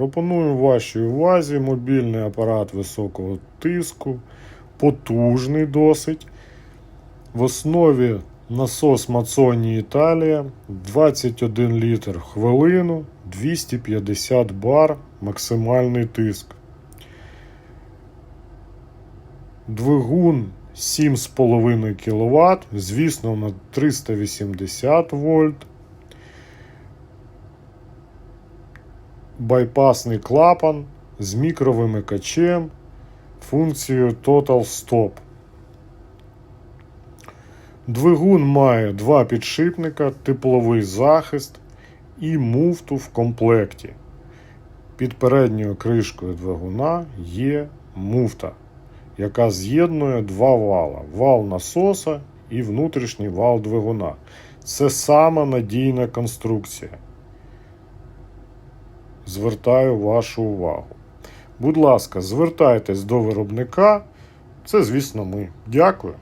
Пропоную вашій увазі мобільний апарат високого тиску, потужний досить. В основі насос Мацоні Італія 21 літр в хвилину, 250 бар максимальний тиск. Двигун 7,5 кВт, звісно, на 380 вольт. Байпасний клапан з мікровимикачем, функцією Total Stop. Двигун має два підшипника, тепловий захист і муфту в комплекті. Під передньою кришкою двигуна є муфта, яка з'єднує два вала: вал насоса і внутрішній вал двигуна. Це сама надійна конструкція. Звертаю вашу увагу. Будь ласка, звертайтесь до виробника. Це, звісно, ми. Дякую.